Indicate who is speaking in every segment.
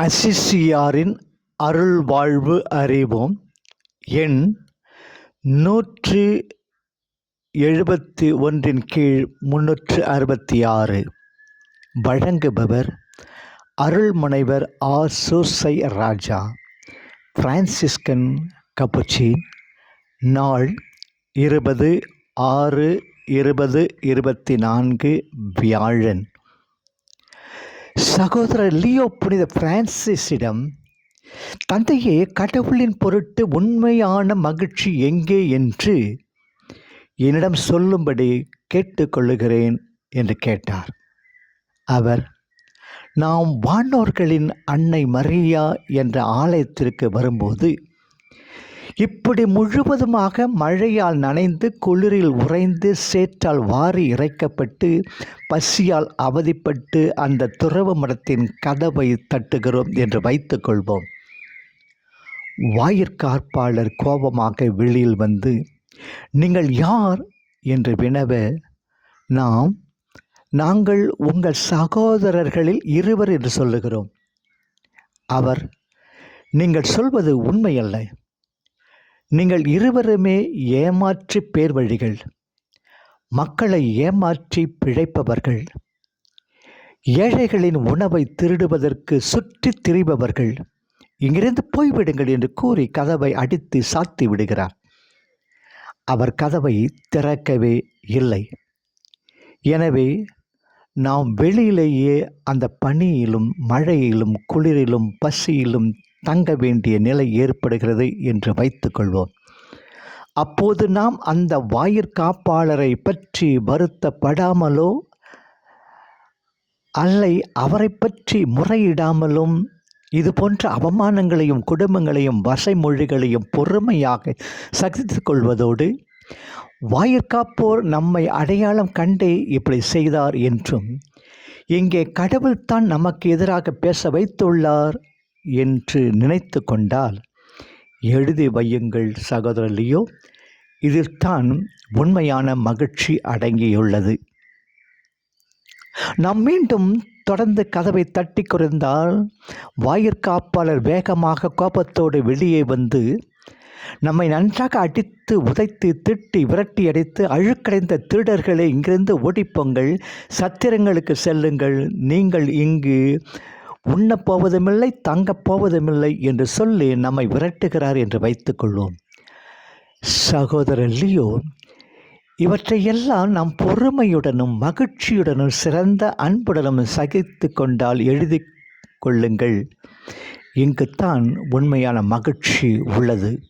Speaker 1: அசிசியாரின் அருள் வாழ்வு அறிவோம். எண் நூற்று எழுபத்தி ஒன்றின் கீழ் முன்னூற்று அறுபத்தி ஆறு வழங்குபவர் அருள்முனைவர் ஆ சூசை ராஜா. பிரான்சிஸ்கன் கப்புச்சின் நாள் இருபது ஆறு இருபது இருபத்தி நான்கு வியாழன். சகோதரர் லியோ புனித பிரான்சிஸிடம் தந்தையே கடவுளின் பொருட்டு உண்மையான மகிழ்ச்சி எங்கே? என்று என்னிடம் சொல்லும்படி கேட்டுக்கொள்ளுகிறேன் என்று கேட்டார். அவர் நாம் வானோர்களின் அன்னை மரியா என்ற ஆலயத்திற்கு வரும்போது இப்படி முழுவதுமாக மழையால் நனைந்து குளிரில் உறைந்து சேற்றால் வாரி இறைக்கப்பட்டு பசியால் அவதிப்பட்டு அந்த துறவு மரத்தின் கதவை தட்டுகிறோம் என்று வைத்துக்கொள்வோம் வாயிற்காப்பாளர் கோபமாக வெளியில் வந்து நீங்கள் யார்? என்று வினவ நாம் நாங்கள் உங்கள் சகோதரர்களில் இருவர் என்று சொல்லுகிறோம். அவர் நீங்கள் சொல்வது உண்மையல்ல. நீங்கள் இருவருமே ஏமாற்றி பேர் வழிகள் மக்களை ஏமாற்றி பிழைப்பவர்கள். ஏழைகளின் உணவை திருடுவதற்கு சுற்றித் திரிபவர்கள். இங்கிருந்து போய்விடுங்கள் என்று கூறி கதவை அடித்து சாத்தி விடுகிறார். அவர் கதவை திறக்கவே இல்லை. எனவே நாம் வெளியிலேயே அந்த பனியிலும் மழையிலும் குளிரிலும் பசியிலும் தங்க வேண்டிய நிலை ஏற்படுகிறது என்று வைத்துக்கொள்வோம். அப்போது நாம் அந்த வாயிற்காப்பாளரை பற்றி வருத்தப்படாமலோ அல்லை அவரை பற்றி முறையிடாமலும் இது போன்ற அவமானங்களையும் குடும்பங்களையும் வசைமொழிகளையும் பொறுமையாக சகித்து கொள்வதோடு வாயிற்காப்போர் நம்மை அடையாளம் கண்டே இப்படி செய்தார் என்றும் இங்கே கடவுள்தான் நமக்கு எதிராக பேச வைத்துள்ளார் என்று நினைத்து கொண்டால் எழுதி வையுங்கள் சகோதரலியோ இதில்தான் உண்மையான மகிழ்ச்சி அடங்கியுள்ளது. நாம் மீண்டும் தொடர்ந்து கதவை தட்டி குறைந்தால் வாயிற்காப்பாளர் வேகமாக கோபத்தோடு வெளியே வந்து நம்மை நன்றாக அடித்து உதைத்து திட்டி விரட்டி அடித்து அழுக்கடைந்த திருடர்களை இங்கிருந்து ஓடிப்போங்கள். சத்திரங்களுக்கு செல்லுங்கள். நீங்கள் இங்கு உண்ணப் போவதுமில்லை தங்கப் போவதுமில்லை என்று சொல்லி நம்மை விரட்டுகிறார் என்று வைத்துக்கொள்வோம். சகோதரர் லியோ இவற்றையெல்லாம் நாம் பொறுமையுடனும் மகிழ்ச்சியுடனும் சிறந்த அன்புடனும் சகித்து கொண்டால் எழுதி கொள்ளுங்கள். இங்குத்தான் உண்மையான மகிழ்ச்சி உள்ளது.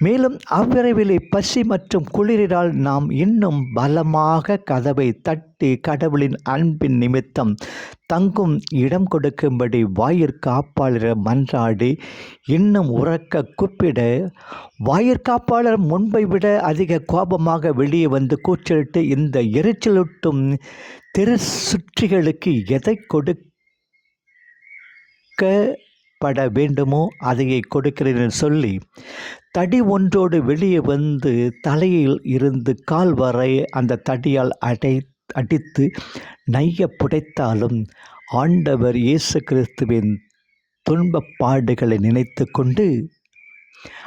Speaker 1: மேலும் அவ்விரைவிலே பசி மற்றும் குளிரினால் நாம் இன்னும் பலமாக கதவை தட்டி கடவுளின் அன்பின் நிமித்தம் தங்கும் இடம் கொடுக்கும்படி வாயிற்காப்பாளர் மன்றாடி இன்னும் உறக்க கூப்பிட வாயிற்காப்பாளர் முன்பை விட அதிக கோபமாக வெளியே வந்து கூச்சலிட்டு இந்த எரிச்சலூட்டும் திரு சுற்றிகளுக்கு எதை கொடுக்க பட வேண்டுமோ அதையை கொடுக்கிறேன் சொல்லி தடி ஒன்றோடு வெளியே வந்து தலையில் இருந்து கால் வரை அந்த தடியால் அடை அடித்து நைய புடைத்தாலும் ஆண்டவர் இயேசு கிறிஸ்துவின் துன்பப் பாடுகளை நினைத்து கொண்டு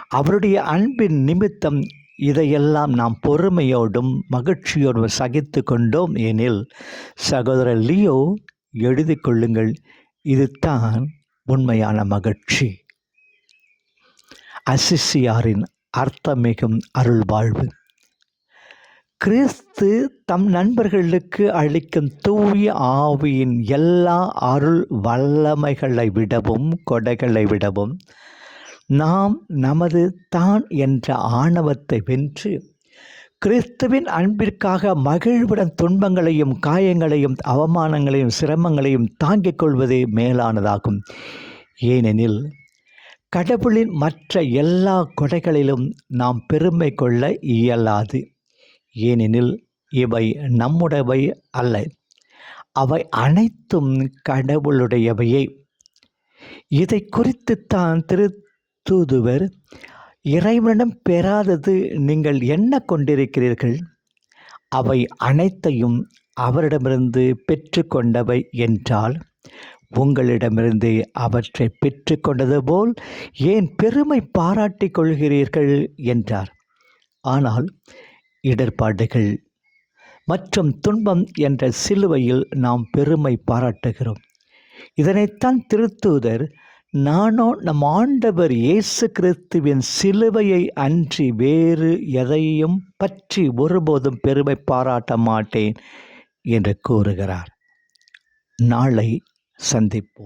Speaker 1: அவருடைய அன்பின் நிமித்தம் இதையெல்லாம் நாம் பொறுமையோடும் மகிழ்ச்சியோடும் சகித்து கொண்டோம் எனில் சகோதரர் லியோ எழுதி கொள்ளுங்கள் இதுதான் உண்மையான மகிழ்ச்சி. அசிசியாரின் அர்த்தமிகும் அருள் வாழ்வு கிறிஸ்து தம் நண்பர்களுக்கு அளிக்கும் தூய ஆவியின் எல்லா அருள் வல்லமைகளை விடவும் கொடைகளை விடவும் நாம் நமது தான் என்ற ஆணவத்தை வென்று கிறிஸ்துவின் அன்பிற்காக மகிழ்வுடன் துன்பங்களையும் காயங்களையும் அவமானங்களையும் சிரமங்களையும் தாங்கிக் கொள்வதே மேலானதாகும். ஏனெனில் கடவுளின் மற்ற எல்லா கொடைகளிலும் நாம் பெருமை கொள்ள இயலாது. ஏனெனில் இவை நம்முடையவை அல்ல. அவை அனைத்தும் கடவுளுடையவையே. இதை குறித்துத்தான் திரு தூதுவர் இறைவனிடம் பெறாதது நீங்கள் என்ன கொண்டிருக்கிறீர்கள்? அவை அனைத்தையும் அவரிடமிருந்து பெற்றுக்கொண்டவை என்றால் உங்களிடமிருந்து அவற்றை பெற்றுக்கொண்டது போல் ஏன் பெருமை பாராட்டிக் கொள்கிறீர்கள்? என்றார். ஆனால் இடர்பாடுகள் மற்றும் துன்பம் என்ற சிலுவையில் நாம் பெருமை பாராட்டுகிறோம். இதனைத்தான் திருத்தூதர் நானோ நம் ஆண்டவர் இயேசு கிறிஸ்துவின் சிலுவையை அன்றி வேறு எதையும் பற்றி ஒருபோதும் பெருமை பாராட்ட மாட்டேன் என்று கூறுகிறார். நாளை సందీప్